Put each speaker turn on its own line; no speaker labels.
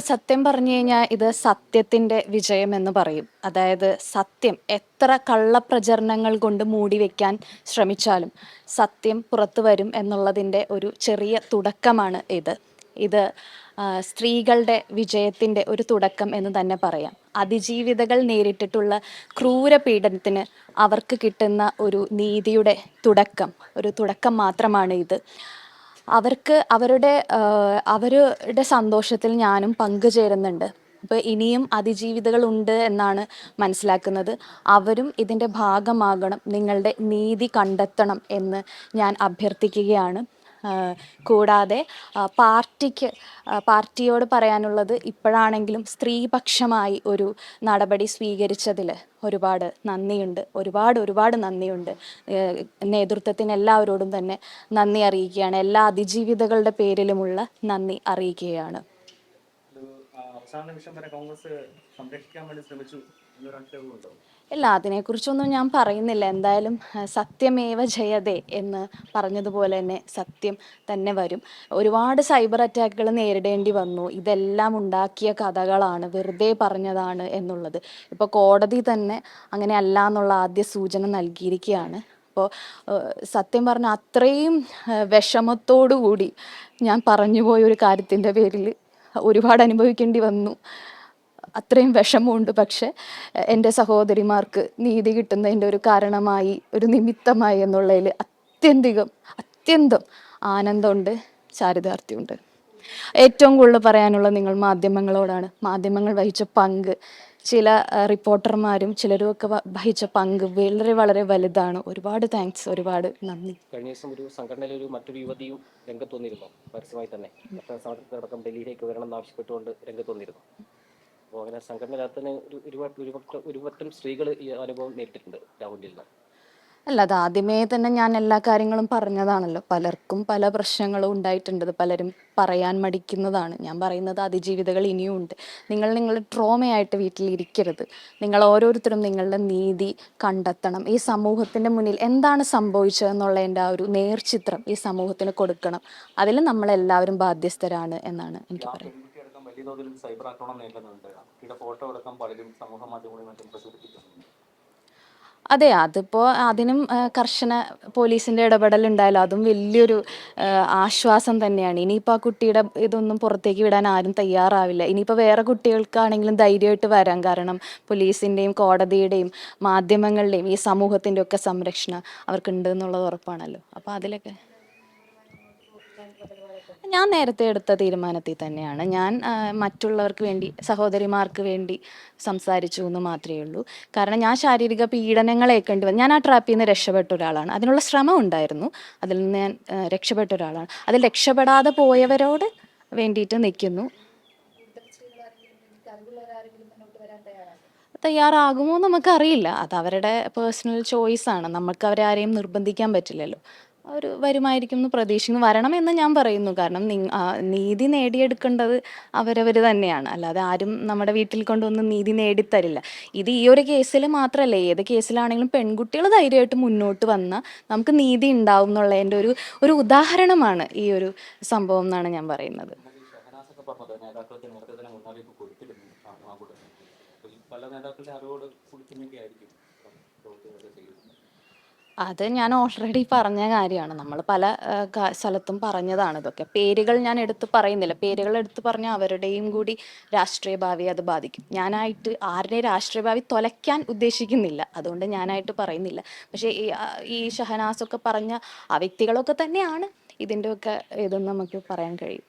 സത്യം പറഞ്ഞു കഴിഞ്ഞാൽ ഇത് സത്യത്തിന്റെ വിജയം എന്ന് പറയും. അതായത് സത്യം എത്ര കള്ളപ്രചരണങ്ങൾ കൊണ്ട് മൂടി വെക്കാൻ ശ്രമിച്ചാലും സത്യം പുറത്തു വരും എന്നുള്ളതിന്റെ ഒരു ചെറിയ തുടക്കമാണ് ഇത്. ഇത് സ്ത്രീകളുടെ വിജയത്തിന്റെ ഒരു തുടക്കം എന്ന് തന്നെ പറയാം. അതിജീവിതകൾ നേരിട്ടിട്ടുള്ള ക്രൂര പീഡനത്തിന് അവർക്ക് കിട്ടുന്ന ഒരു നീതിയുടെ തുടക്കം ഒരു തുടക്കം മാത്രമാണ് ഇത്. അവർക്ക് അവരുടെ അവരുടെ സന്തോഷത്തിൽ ഞാനും പങ്കുചേരുന്നുണ്ട്. അപ്പോൾ ഇനിയും അതിജീവിതകൾ ഉണ്ട് എന്നാണ് മനസ്സിലാക്കുന്നത്. അവരും ഇതിന്റെ ഭാഗമാകണം നിങ്ങളുടെ നീതി കണ്ടെത്തണം എന്ന് ഞാൻ അഭ്യർത്ഥിക്കുകയാണ്. കൂടാതെ പാർട്ടിക്ക് പാർട്ടിയോട് പറയാനുള്ളത് ഇപ്പോഴാണെങ്കിലും സ്ത്രീപക്ഷമായി ഒരു നടപടി സ്വീകരിച്ചതിൽ ഒരുപാട് നന്ദിയുണ്ട്. ഒരുപാട് ഒരുപാട് നന്ദിയുണ്ട്. നേതൃത്വത്തിന് എല്ലാവരോടും തന്നെ നന്ദി അറിയിക്കുകയാണ്. എല്ലാ അതിജീവിതകളുടെ പേരിലുമുള്ള നന്ദി അറിയിക്കുകയാണ്.
നിമിഷം വരെ സംരക്ഷിക്കാൻ വേണ്ടി ശ്രമിച്ചു
ഇല്ല അതിനെക്കുറിച്ചൊന്നും ഞാൻ പറയുന്നില്ല. എന്തായാലും സത്യമേവ ജയതേ എന്ന് പറഞ്ഞതുപോലെ തന്നെ സത്യം തന്നെ വരും. ഒരുപാട് സൈബർ അറ്റാക്കുകൾ നേരിടേണ്ടി വന്നു. ഇതെല്ലാം ഉണ്ടാക്കിയ കഥകളാണ്. വെറുതെ പറഞ്ഞതാണ് എന്നുള്ളത്. ഇപ്പോൾ കോടതി തന്നെ അങ്ങനെ അല്ല എന്നുള്ള ആദ്യ സൂചന നൽകിയിരിക്കുകയാണ്. അപ്പോൾ സത്യം പറഞ്ഞ അത്രയും വിഷമത്തോടു കൂടി ഞാൻ പറഞ്ഞു പോയ ഒരു കാര്യത്തിന്റെ പേരിൽ ഒരുപാട് അനുഭവിക്കേണ്ടി വന്നു. അത്രയും വിഷമമുണ്ട്. പക്ഷെ എന്റെ സഹോദരിമാർക്ക് നീതി കിട്ടുന്നതിന്റെ ഒരു കാരണമായി ഒരു നിമിത്തമായി എന്നുള്ളതിൽ അത്യന്തികം അത്യന്തം ആനന്ദമുണ്ട് ചാരിതാർത്ഥ്യമുണ്ട്. ഏറ്റവും കൂടുതൽ പറയാനുള്ള നിങ്ങൾ മാധ്യമങ്ങളോടാണ്. മാധ്യമങ്ങൾ വഹിച്ച പങ്ക് ചില റിപ്പോർട്ടർമാരും ചിലരും ഒക്കെ വഹിച്ച പങ്ക് വളരെ വളരെ വലുതാണ്. ഒരുപാട് താങ്ക്സ് ഒരുപാട് നന്ദി.
കഴിഞ്ഞ ദിവസം ഒരു സംഘടനയിലെ ഒരു മറ്റൊരു യുവതിയും രംഗത്ത് വന്നിരുന്നു പരസ്യമായി തന്നെ. അടക്കം ഡൽഹിയിലേക്ക് വരണം എന്നാവശ്യപ്പെട്ടുകൊണ്ട് രംഗത്ത് വന്നിരുന്നു അപ്പോൾ അങ്ങനെ ഒരു ഒരുപാട് ഒരുപക്ഷം ഒരുപറ്റം സ്ത്രീകൾ ഈ അനുഭവം നേരിട്ടിട്ടുണ്ട് രാഹുലിൽ നിന്ന്.
അല്ല അത് ആദ്യമേ തന്നെ ഞാൻ എല്ലാ കാര്യങ്ങളും പറഞ്ഞതാണല്ലോ. പലർക്കും പല പ്രശ്നങ്ങളും ഉണ്ടായിട്ടുണ്ട്. പലരും പറയാൻ മടിക്കുന്നതാണ്. ഞാൻ പറയുന്നത് അതിജീവിതകൾ ഇനിയും ഉണ്ട്. നിങ്ങൾ നിങ്ങളുടെ ട്രോമയായിട്ട് വീട്ടിലിരിക്കരുത്. നിങ്ങൾ ഓരോരുത്തരും നിങ്ങളുടെ നീതി കണ്ടെത്തണം. ഈ സമൂഹത്തിന്റെ മുന്നിൽ എന്താണ് സംഭവിച്ചതെന്നുള്ളതിന്റെ ആ ഒരു നേർചിത്രം ഈ സമൂഹത്തിന് കൊടുക്കണം. അതിൽ നമ്മളെല്ലാവരും ബാധ്യസ്ഥരാണ് എന്നാണ് എനിക്ക് പറയുന്നത്
വലിയ തോതിൽ സൈബർ ആക്രമണം നേരിടുന്നുണ്ട്. കുട്ടിയുടെ ഫോട്ടോ അടക്കം പലരും സമൂഹ മാധ്യമങ്ങളിൽ മറ്റും പ്രചരിപ്പിക്കുന്നുണ്ട്
അതെ അതിപ്പോൾ അതിനും കർശന പോലീസിന്റെ ഇടപെടൽ ഉണ്ടായാലും? അതും വലിയൊരു ആശ്വാസം തന്നെയാണ്. ഇനിയിപ്പോൾ ആ കുട്ടിയുടെ ഇതൊന്നും പുറത്തേക്ക് വിടാൻ ആരും തയ്യാറാവില്ല. ഇനിയിപ്പോൾ വേറെ കുട്ടികൾക്കാണെങ്കിലും ധൈര്യമായിട്ട് വരാം. കാരണം പോലീസിന്റെയും കോടതിയുടെയും മാധ്യമങ്ങളുടെയും ഈ സമൂഹത്തിന്റെ ഒക്കെ സംരക്ഷണം അവർക്കുണ്ട് എന്നുള്ളത് ഉറപ്പാണല്ലോ. അപ്പോൾ അതിലൊക്കെ ഞാൻ നേരത്തെ എടുത്ത തീരുമാനത്തിൽ തന്നെയാണ്. ഞാൻ മറ്റുള്ളവർക്ക് വേണ്ടി സഹോദരിമാർക്ക് വേണ്ടി സംസാരിച്ചു എന്ന് മാത്രമേ ഉള്ളൂ. കാരണം ഞാൻ ശാരീരിക പീഡനങ്ങൾ ഏൽക്കേണ്ടി വന്നു ഞാൻ ആ ട്രാപ്പിൽ നിന്ന് രക്ഷപ്പെട്ട ഒരാളാണ്. അതിനുള്ള ശ്രമം ഉണ്ടായിരുന്നു. അതിൽ നിന്ന് ഞാൻ രക്ഷപ്പെട്ട ഒരാളാണ്. അതിൽ രക്ഷപ്പെടാതെ പോയവരോട് വേണ്ടിയിട്ട് നിൽക്കുന്നു. തയ്യാറാകുമോ നമുക്കറിയില്ല. അത് അവരുടെ പേഴ്സണൽ ചോയ്സാണ് നമുക്ക് അവരെ ആരെയും നിർബന്ധിക്കാൻ പറ്റില്ലല്ലോ. അവർ വരുമായിരിക്കും എന്ന് പ്രതീക്ഷിക്കുന്നു വരണമെന്ന് ഞാൻ പറയുന്നു കാരണം നീതി നേടിയെടുക്കേണ്ടത് അവരവർ തന്നെയാണ് അല്ലാതെ ആരും നമ്മുടെ വീട്ടിൽ കൊണ്ടൊന്നും നീതി നേടിത്തരില്ല ഇത് ഈ ഒരു കേസിൽ മാത്രമല്ല ഏത് കേസിലാണെങ്കിലും പെൺകുട്ടികൾ ധൈര്യമായിട്ട് മുന്നോട്ട് വന്നാൽ നമുക്ക് നീതി ഉണ്ടാവും എന്നുള്ളതിന്റെ ഒരു ഒരു ഉദാഹരണമാണ് ഈ ഒരു സംഭവം എന്നാണ് ഞാൻ പറയുന്നത്
പല നേതാക്കളുടെ അറിവോട് ആയിരിക്കും
അത് ഞാൻ ഓൾറെഡി പറഞ്ഞ കാര്യമാണ്. നമ്മൾ പല സ്ഥലത്തും പറഞ്ഞതാണ് ഇതൊക്കെ. പേരുകൾ ഞാൻ എടുത്ത് പറയുന്നില്ല. പേരുകൾ എടുത്ത് പറഞ്ഞാൽ അവരുടെയും കൂടി രാഷ്ട്രീയ ഭാവിയെ അത് ബാധിക്കും. ഞാനായിട്ട് ആരുടെയും രാഷ്ട്രീയ ഭാവി തൊലയ്ക്കാൻ ഉദ്ദേശിക്കുന്നില്ല. അതുകൊണ്ട് ഞാനായിട്ട് പറയുന്നില്ല. പക്ഷേ ഈ ഈ ഷഹനാസൊക്കെ പറഞ്ഞ ആ വ്യക്തികളൊക്കെ തന്നെയാണ് ഇതിന്റെയൊക്കെ ഇതെന്ന് നമുക്ക് പറയാൻ കഴിയും.